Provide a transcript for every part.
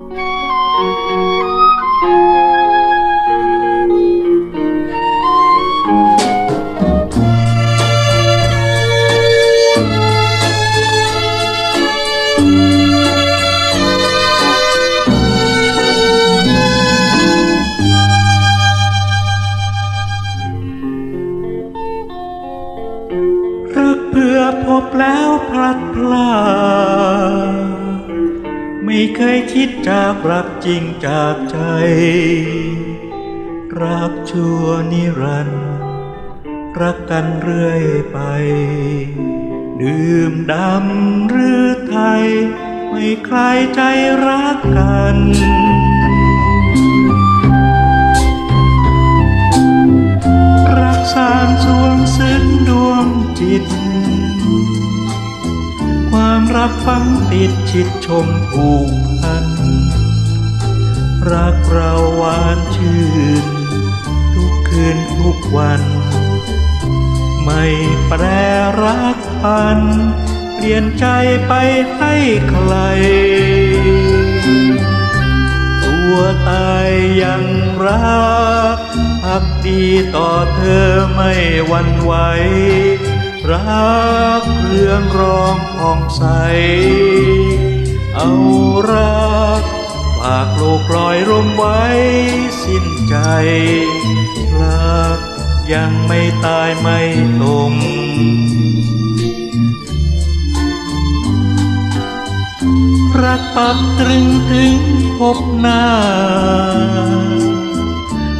รักเพื่อพบแล้วพลัดพราก ไม่เคยคิดจากรักจริงจากใจ รักชั่วนิรันดร์รักกันเรื่อยไป ดื่มดำหรือไทย ไม่ใครใจรักกันรักสารสวงซึ้งดวงจิต รักฝังติดชิดชมผูกพัน รักเราหวานชื่น ทุกคืนทุกวัน ไม่แปรรักพัน เปลี่ยนใจไปให้ใคร ตัวตายยังรักพักดีต่อเธอไม่หวันไหวรัก เรื่องรองผ่องใส เอารักฝากโลกลอยร่มไว้สิ้นใจรักยังไม่ตายไม่ตมรักปักตรึงถึงพบหน้า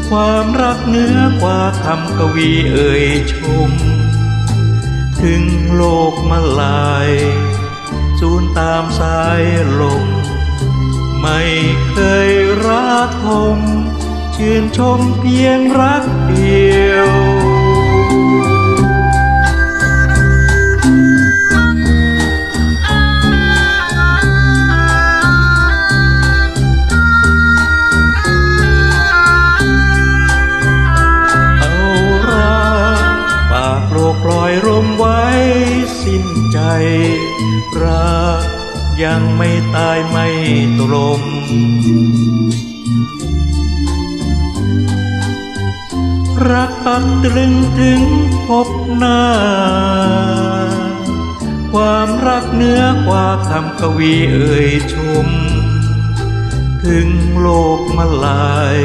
ความรักเหนื้อกว่าคำกวีเอ่ยชม ถึงโลกมาลายสูญตามสายลม ไม่เคยรักทมชื่นชมเพียงรักเดียวเอารักปากโลกลอยร่มไว้ สิ้นใจ รักยังไม่ตายไม่ตรมรักปักตรึงถึงพบหน้า ความรักเนื้อกว่าคำกวีเอ่ยชม ถึงโลกมาลาย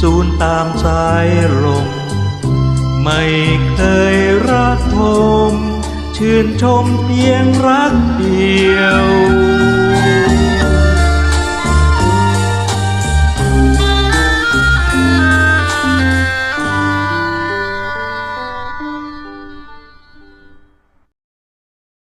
สูญตามสายลมไม่เคย ชื่นชมเพียงรักเดียว